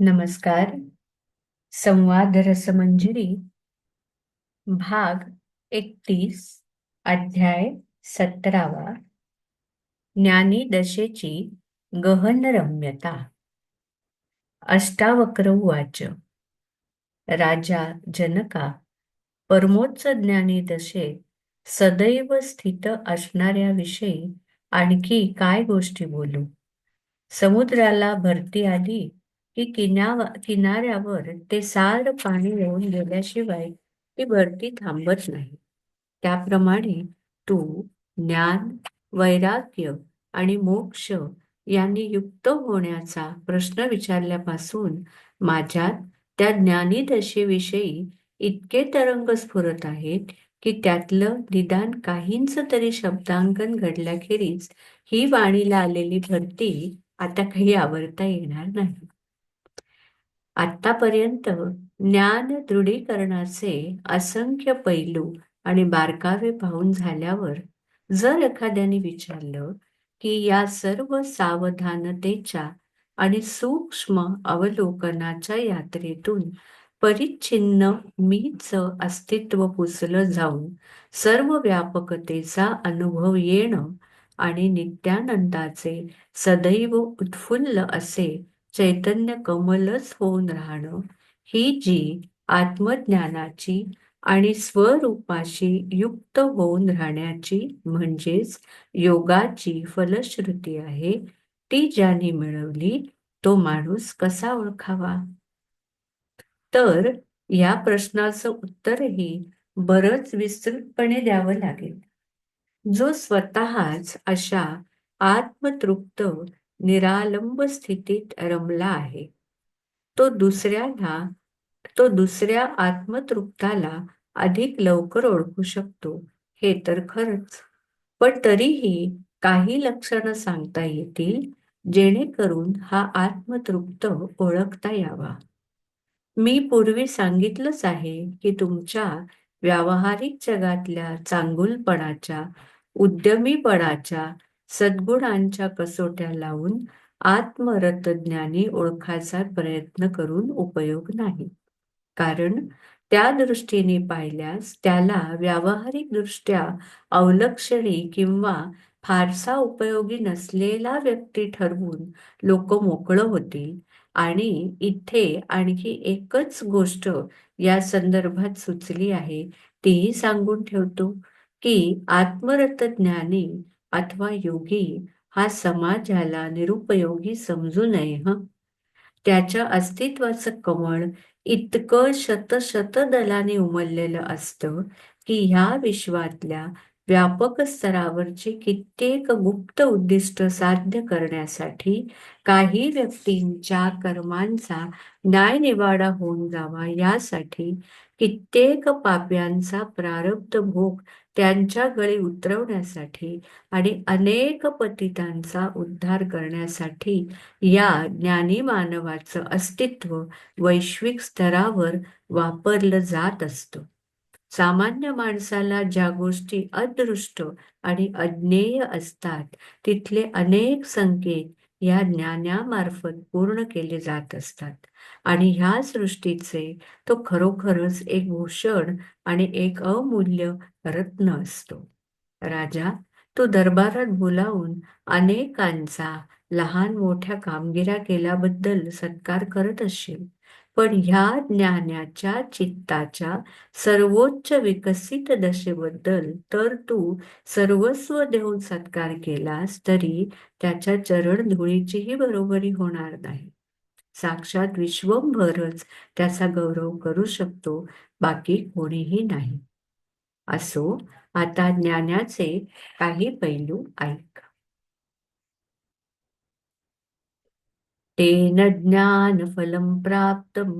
नमस्कार. संवाद रसमंजरी. भाग एकतीस अध्याय सतरावा. ज्ञानी दशेची गहन रम्यता अष्टावक्र उवाच राजा जनका परमोच्च ज्ञानी दशे सदैव स्थित असणाऱ्या विषयी आणखी काय गोष्टी बोलू? समुद्राला भरती आली की किनावा किनाऱ्यावर ते सार पाणी येऊन गेल्याशिवाय ती भरती थांबत नाही. त्याप्रमाणे तू ज्ञान वैराग्य आणि मोक्ष यांनी युक्त होण्याचा प्रश्न विचारल्यापासून माझ्यात त्या ज्ञानीदशेविषयी इतके तरंग स्फुरत आहेत की त्यातलं निदान काहींच तरी शब्दांकन घडल्याखेरीज ही वाणीला आलेली भरती आता काही आवरता येणार नाही. आतापर्यंत ज्ञान दृढीकरणाचे असंख्य पैलू आणि बारकावे पाहून झाल्यावर जर एखाद्याने विचारलं की या सर्व सावधानतेच्या आणि सूक्ष्म अवलोकनाच्या यात्रेतून परिच्छिन्न मीच अस्तित्व पुसलं जाऊन सर्व व्यापकतेचा अनुभव येणं आणि नित्यानंदाचे सदैव उत्फुल्ल असे चैतन्य कमलच होऊन राहणं ही जी आत्मज्ञानाची आणि स्वरूपाशी युक्त होऊन राहण्याची म्हणजेच योगाची फलश्रुती आहे ती ज्याने मिळवली तो माणूस कसा ओळखावा? तर या प्रश्नाचं उत्तरही बरंच विस्तृतपणे द्यावं लागेल. जो स्वतःच अशा आत्मतृप्त निरालंब स्थितीत रमला आहे. तो दुसऱ्याला तो दुसऱ्या आत्मतृप्ताला अधिक लवकर ओळखू शकतो हे तर खरंच. पण तरीही काही लक्षणं सांगता येतील जेणेकरून हा आत्मतृप्त ओळखता यावा. मी पूर्वी सांगितलंच आहे की तुमच्या व्यावहारिक जगातल्या चांगुलपणाच्या उद्यमीपणाच्या सद्गुणांच्या कसोट्या लावून आत्मरतज्ञानी ओळखायचा प्रयत्न करून उपयोग नाही. कारण त्या दृष्टीने पाहिल्यास त्याला व्यावहारिक दृष्ट्या अवलक्षणी किंवा फारसा उपयोगी नसलेला व्यक्ती ठरवून लोक मोकळं होतील. आणि इथे आणखी एकच गोष्ट या संदर्भात सुचली आहे तीही सांगून ठेवतो की आत्मरत ज्ञानी अथवा योगी हा समाजाला निरुपयोगी समजू नये ह? त्याच्या अस्तित्वाचं कमळ इतकं शतशत दलाने उमललेलं असतं की ह्या विश्वातल्या व्यापक स्तरावरची कित्येक गुप्त उद्दिष्ट साध्य करण्यासाठी काही व्यक्तींच्या कर्मांचा न्यायनिवाडा होऊन जावा यासाठी कित्येक पाप्यांचा प्रारब्ध भोग त्यांच्या गळी उतरवण्यासाठी आणि अनेक पतितांचा उद्धार करण्यासाठी या ज्ञानी मानवाचं अस्तित्व वैश्विक स्तरावर वापरलं जात असतं. सामान्य माणसाला ज्या गोष्टी अदृष्ट आणि अज्ञेय असतात तिथले अनेक संकेत या ज्ञानामार्फत पूर्ण केले जात असतात. आणि ह्या सृष्टीचे तो खरोखरच एक भूषण आणि एक अमूल्य रत्न असतो. राजा तू दरबारात बोलावून अनेकांचा लहान मोठ्या कामगिऱ्या केल्याबद्दल सत्कार करत असशील पण ह्या ज्ञानाच्या चित्ताच्या सर्वोच्च विकसित दशेबद्दल तर तू सर्वस्व देऊन सत्कार केलास तरी त्याच्या चरण धुळीचीही बरोबरी होणार नाही. साक्षात विश्वंभरच त्याचा गौरव करू शकतो बाकी कोणीही नाही. असो आता ज्ञानाचे काही पैलू ऐक. तेन ज्ञानफलं प्राप्तं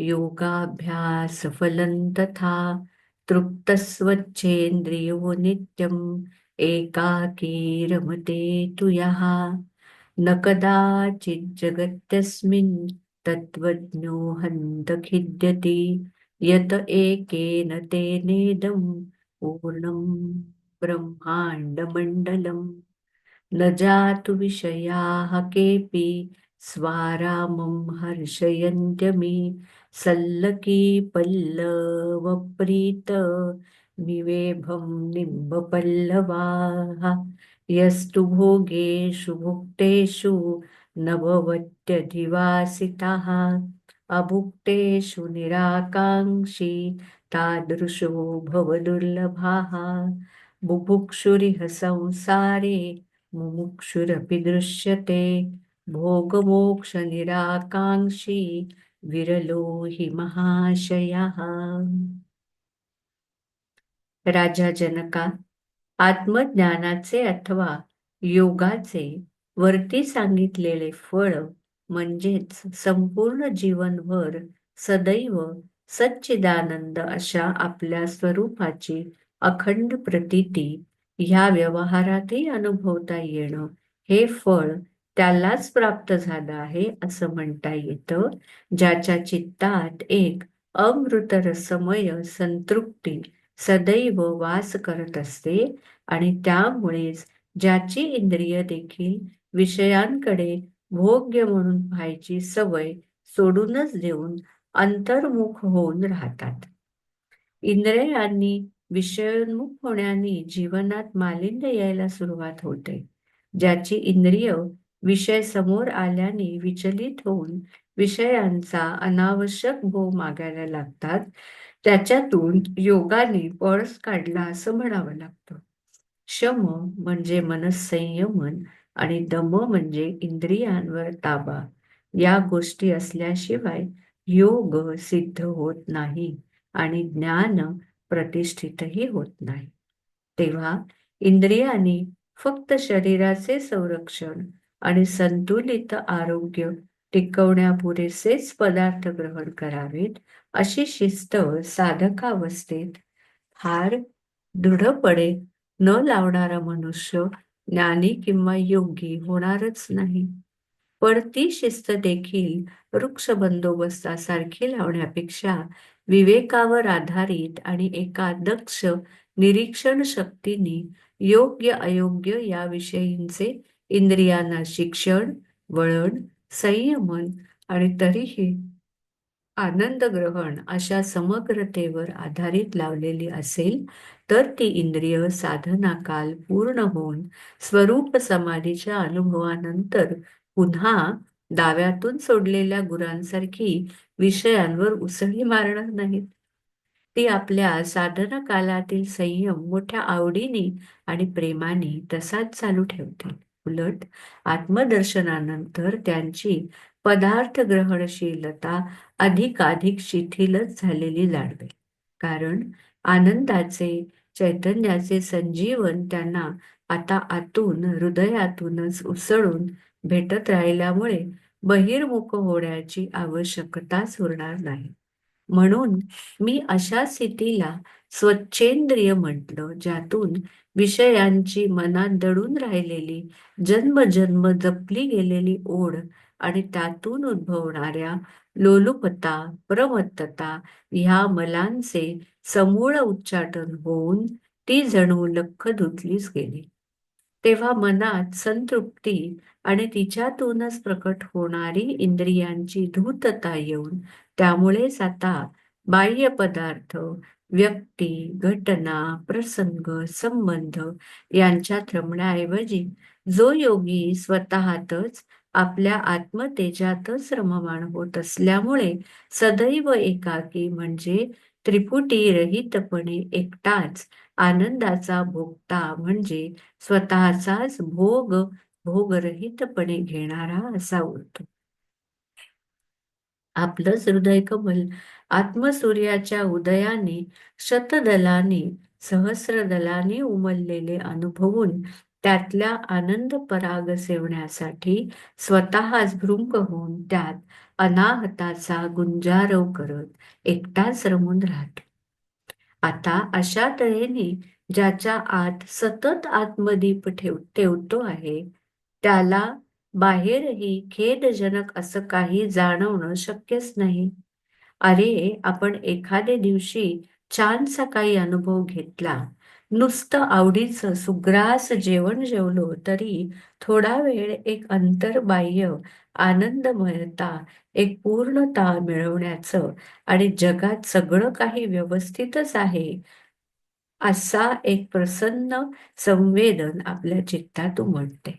योगाभ्यासफलं तथा तृप्तस्वच्छेन्द्रियो नित्यम् एकाकी रमते तु यः। न कदाचिज्जगत्यस्मिन् तत्त्वज्ञो हन्तखिद्यति यत एकेन तेनेदं पूर्णं ब्रह्माण्डमण्डलं न जातु विषयाः केऽपि स्वारामं हर्षयन्त्यमि सल्लकी पल्लवप्रीत निवेभं निम्बपल्लवाः। यस्तु भोगेषु भुक्तेषु न अभुक्तेषु निराकाङ्क्षी तादृशो भवदुर्लभाः। बुभुक्षुरिह संसारे मुमुक्षुरपि दृश्यते। भोगमोक्षनिराकाङ्क्षी विरलो हि महाशयः। राजा जनका आत्मज्ञानाचे अथवा योगाचे वरती सांगितलेले फळ म्हणजेच संपूर्ण जीवनभर सदैव सच्चिदानंद अशा आपल्या स्वरूपाची अखंड प्रतीती ह्या व्यवहारातही अनुभवता येणं हे फळ त्यालाच प्राप्त झालं आहे असं म्हणता येतं ज्याच्या चित्तात एक अमृतरसमय संतृप्ती सदैव वास करत असते आणि त्यामुळेच ज्याची इंद्रिय देखील विषयांकडे भोग्य म्हणून व्हायची सवय सोडूनच देऊन अंतर्मुख होऊन राहतात. इंद्रियांनी विषयोन्मुख होण्याने जीवनात मालिन्य यायला सुरुवात होते. ज्याची इंद्रिय विषय समोर आल्याने विचलित होऊन विषयांचा अनावश्यक भोग मागायला लागतात. त्याच्यातून योगाने पळस काढला असं म्हणावं लागतं. शम म्हणजे मनसंयमन आणि दम म्हणजे इंद्रियांवर ताबा. या गोष्टी असल्याशिवाय योग सिद्ध होत नाही आणि ज्ञान प्रतिष्ठितही होत नाही. तेव्हा इंद्रियाने फक्त शरीराचे संरक्षण आणि संतुलित आरोग्य टिकवण्यापुरेसेच पदार्थ ग्रहण करावेत अशी शिस्त साधकावस्थेत फार दृढपणे न लावणारा मनुष्य ज्ञानी किंवा योगी होणारच नाही. पण ती शिस्त देखील वृक्ष बंदोबस्तासारखी लावण्यापेक्षा विवेकावर आधारित आणि एका दक्ष निरीक्षण शक्तीने योग्य अयोग्य या विषयींचे इंद्रियांना शिक्षण वळण संयमन आणि तरीही आनंद ग्रहण अशा समग्रतेवर आधारित लावलेली असेल तर ती इंद्रिय साधना काल पूर्ण होऊन स्वरूप समाधीच्या अनुभवानंतर पुन्हा दाव्यातून सोडलेल्या गुरांसारखी विषयांवर उसळी मारणार नाहीत. ती आपल्या साधना कालातील संयम मोठ्या आवडीने आणि प्रेमाने तसाच चालू ठेवते उलट आत्मदर्शनानंतर त्यांची पदार्थ ग्रहणशीलता अधिकाधिक शिथिलच झालेली जाणवेल. कारण आनंदाचे चैतन्याचे संजीवन त्यांना आता आतून हृदयातूनच उसळून भेटत राहिल्यामुळे बहिर्मुख होण्याची आवश्यकताच उरणार नाही. म्हणून मी अशा स्थितीला स्वच्छेंद्रिय म्हटलं ज्यातून विषयांची मनात दडून राहिलेली जन्मजन्म जपली गेलेली ओढ आणि त्यातून उद्भवणाऱ्या लोलुपता प्रमत्तता ह्या मलांचे समूळ उच्चाटन होऊन ती जणू लख धुतलीच गेली. तेव्हा मनात संतृप्ती आणि तिच्यातूनच प्रकट होणारी इंद्रियांची धूतता येऊन त्यामुळेच आता बाह्य पदार्थ व्यक्ती घटना प्रसंग संबंध यांच्यात रमण्याऐवजी जो योगी स्वतःतच आपल्या आत्मतेजातच रममाण होत असल्यामुळे सदैव एकाकी म्हणजे त्रिपुटी रहितपणे एकटाच आनंदाचा भोगता म्हणजे स्वतःचाच भोग भोगरहितपणे घेणारा असा होतो. आपलंच हृदय कमल आत्मसूर्याच्या उदयाने शतदलाने सहस्रदलाने उमललेले अनुभवून त्यातल्या आनंद पराग सेवण्यासाठी स्वतःच भृंग होऊन त्यात अनाहताचा गुंजारव करत एकटाच रमून राहतो. आता अशा तऱ्हेने ज्याच्या आत सतत आत्मदीप ठेव ठेवतो आहे त्याला बाहेरही खेदजनक असं काही जाणवणं शक्यच नाही. अरे आपण एखाद्या दिवशी छानसा काही अनुभव घेतला. नुसतं आवडीचं सुग्रास जेवण जेवलो तरी थोडा वेळ एक अंतर्बाह्य आनंदमयता एक पूर्णता मिळवण्याचं आणि जगात सगळं काही व्यवस्थितच आहे असा एक प्रसन्न संवेदन आपल्या चित्तात उमटते.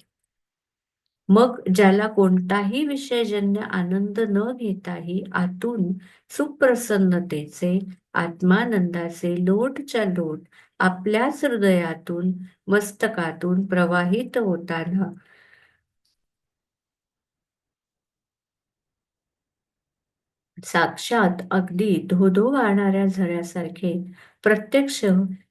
मग ज्याला कोणताही विषयजन्य आनंद न घेताही आतून सुप्रसन्नतेचे आत्मानंदाचे लोटच्या लोट आपल्याच हृदयातून मस्तकातून प्रवाहित होताना साक्षात अगदी धोधो वाहणाऱ्या झऱ्यासारखे प्रत्यक्ष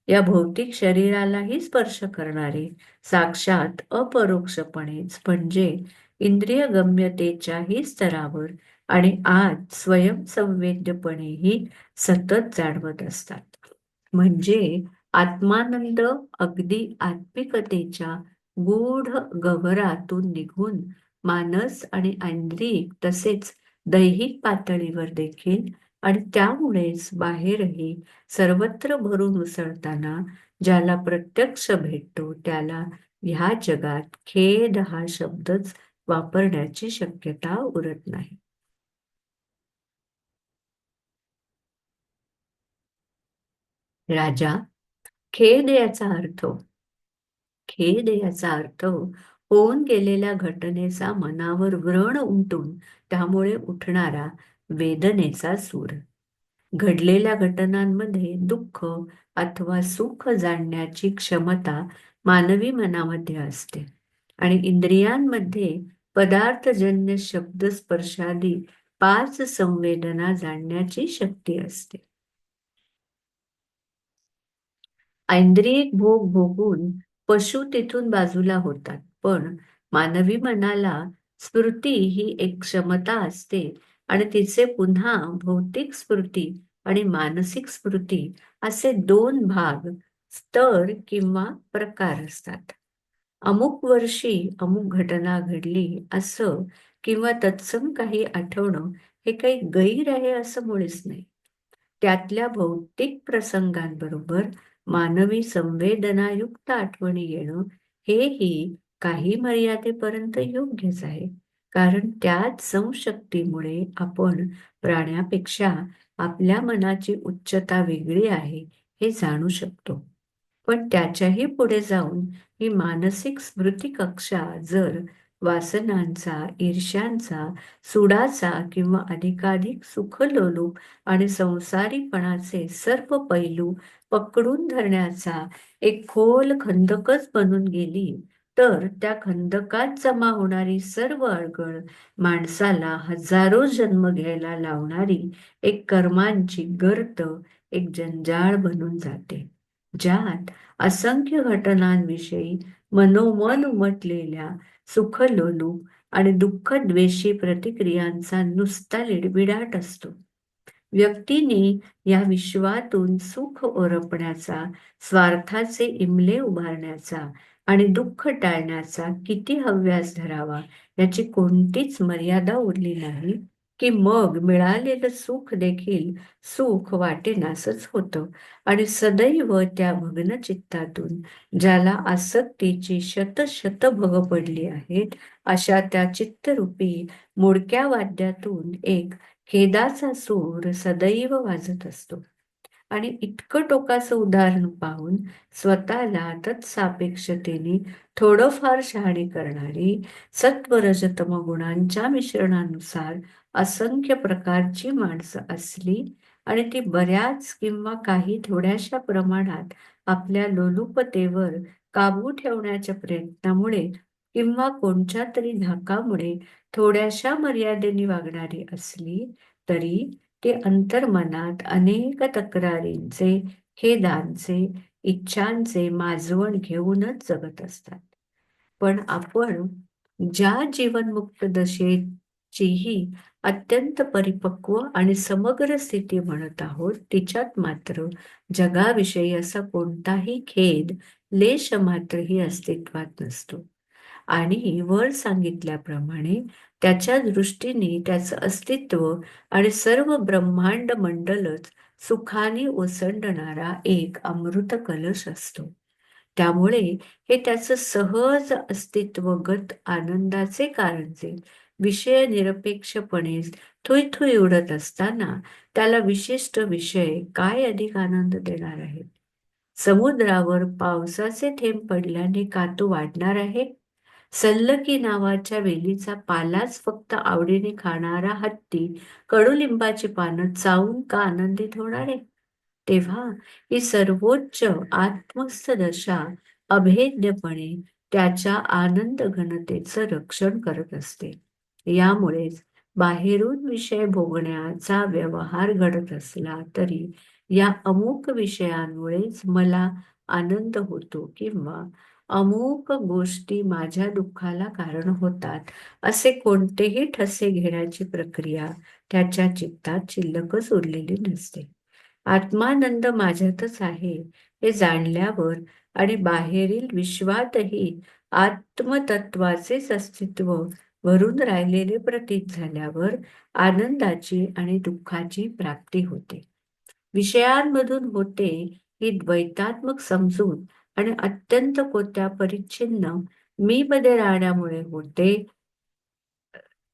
या भौतिक शरीरालाही स्पर्श करणारे साक्षात अपरोक्षपणेच म्हणजे इंद्रिय गम्यतेच्याही स्तरावर आणि आत स्वयंसंवेद्यपणेही सतत जाणवत असतात. म्हणजे आत्मानंद अगदी आत्मिकतेच्या गूढ गभरातून निघून मानस आणि आंद्रिक तसेच दैहिक पातळीवर देखील आणि त्यामुळेच बाहेरही सर्वत्र भरून उसळताना ज्याला प्रत्यक्ष भेटतो त्याला ह्या जगात खेद हा शब्दच वापरण्याची शक्यता उरत नाही. राजा खेद याचा अर्थ खेद याचा अर्थ होऊन गेलेल्या घटनेचा मनावर व्रण उमटून त्यामुळे उठणारा वेदनेचा सूर. घडलेल्या घटनांमध्ये दुःख अथवा सुख जाणण्याची क्षमता मानवी मनामध्ये असते आणि इंद्रियांमध्ये पदार्थजन्य शब्द स्पर्शादी पाच संवेदना जाणण्याची शक्ती असते. ऐंद्रियक भोग भोगून पशु तिथून बाजूला होतात पण मानवी मनाला स्फूर्ती ही एक क्षमता असते आणि तिचे पुन्हा भौतिक स्फूर्ती आणि मानसिक स्फूर्ती असे दोन भाग स्तर किंवा प्रकार असतात. अमुक वर्षी अमुक घटना घडली असं किंवा तत्सम काही आठवणं हे काही गैर आहे असं मुळीच नाही. त्यातल्या भौतिक प्रसंगांबरोबर मानवी संवेदनायुक्त आठवणी येणं हेही काही मर्यादेपर्यंत योग्यच आहे. कारण त्याच संशक्तीमुळे आपण प्राण्यापेक्षा आपल्या मनाची उच्चता वेगळी आहे हे जाणू शकतो. पण त्याच्याही पुढे जाऊन ही मानसिक स्मृती कक्षा जर वासनांचा ईर्ष्यांचा सुडाचा किंवा अधिकाधिक सुखलोलूप आणि संसारीपणाचे सर्व पैलू पकडून धरण्याचा एक खोल खंदकच बनून गेली तर त्या खंदकात जमा होणारी सर्व अडगळ माणसाला हजारो जन्म घ्यायला लावणारी एक कर्मांची गर्त एक जंजाळ बनून जाते. ज्यात असंख्य घटनांविषयी मनोमन उमटलेल्या सुखलोलू आणि दुःखद्वेषी प्रतिक्रियांचा नुसता लिडबिडाट असतो. व्यक्तीने या विश्वातून सुख ओरपण्याचा स्वार्थाचे इमले उभारण्याचा आणि दुःख टाळण्याचा किती हव्यास धरावा याची कोणतीच मर्यादा उरली नाही की मग मिळालेलं सुख देखील सुख वाटेनासच होतं. आणि सदैव त्या भग्न चित्तातून ज्याला आसक्तीची शत शत भग पडली आहेत अशा त्या चित्तरूपी मोडक्या वाद्यातून एक खेदाचा सूर सदैव वाजत असतो. आणि इतकं टोकाचं उदाहरण पाहून स्वतःला तत्सापेक्षतेने थोडंफार शहाणी करणारी सत्वरजतम गुणांच्या मिश्रणानुसार असंख्य प्रकारची माणसं असली आणि ती बऱ्याच किंवा काही थोड्याशा प्रमाणात आपल्या लोलुपतेवर काबू ठेवण्याच्या प्रयत्नामुळे किंवा कोणत्या तरी धाकामुळे थोड्याशा मर्यादेने वागणारी असली तरी की अंतर्मनात अनेक तक्रारींचे खेदांचे इच्छांचे माजवण घेऊनच जगत असतात. पण आपण ज्या जीवनमुक्त दशेचीही अत्यंत परिपक्व आणि समग्र स्थिती म्हणत आहोत तिच्यात मात्र जगाविषयी असा कोणताही खेद लेश मात्रही अस्तित्वात नसतो. आणि वर सांगितल्याप्रमाणे त्याच्या दृष्टीने त्याचं अस्तित्व आणि सर्व ब्रह्मांड मंडलच सुखाने ओसंडणारा एक अमृत कलश असतो. त्यामुळे हे त्याचं सहज अस्तित्वगत आनंदाचे कारणचे विषय निरपेक्षपणे थुई थुई उडत असताना त्याला विशिष्ट विषय काय अधिक आनंद देणार आहेत? समुद्रावर पावसाचे थेंब पडल्याने का तो वाढणार आहे? सल्लकी नावाच्या वेलीचा पालाच फक्त आवडीने खाणारा हत्ती कडुलिंबाची पानं चावून का आनंदित होणार आहे? तेव्हा ही सर्वोच्च आत्मस्थ दशा अभेद्यपणे त्याच्या आनंद घनतेचं रक्षण करत असते. यामुळेच बाहेरून विषय भोगण्याचा व्यवहार घडत असला तरी या अमुक विषयांमुळेच मला आनंद होतो किंवा अमुक गोष्टी माझ्या दुःखाला कारण होतात असे कोणतेही ठसे घेण्याची प्रक्रिया त्याच्या चित्तात शिल्लकच उरलेली नसते. आत्मानंद माझ्यातच आहे हे जाणल्यावर आणि बाहेरील विश्वातही आत्मतत्वाचेच अस्तित्व भरून राहिलेले प्रतीत झाल्यावर आनंदाची आणि दुःखाची प्राप्ती होते. विषयांमधून होते ही द्वैतात्मक समजून आणि अत्यंत कोत्या परिच्छिन्न मी मध्ये राहण्यामुळे होते.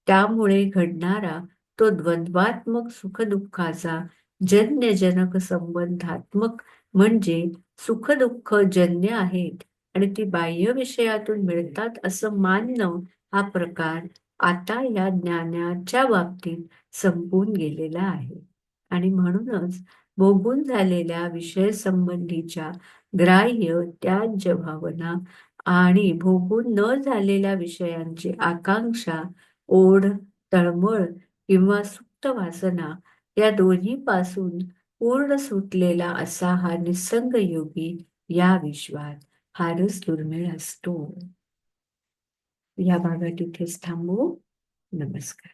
त्यामुळे घडणारा तो द्वंद्वात्मक सुखदुःखाचा जन्यजनक संबंधात्मक म्हणजे सुखदुःख जन्य आहेत आणि ती बाह्य विषयातून मिळतात असं मानणं हा प्रकार आता या ज्ञानाच्या बाबतीत संपून गेलेला आहे. आणि म्हणूनच भोगून झालेल्या विषय संबंधीच्या ग्राह्य त्याज्य भावना आणि भोगून न झालेल्या विषयांची आकांक्षा ओढ तळमळ किंवा सुप्त वासना या दोन्ही पासून पूर्ण सुटलेला असा हा निसंग योगी या विश्वात फारच दुर्मिळ असतो. या भागात इथेच थांबू. नमस्कार.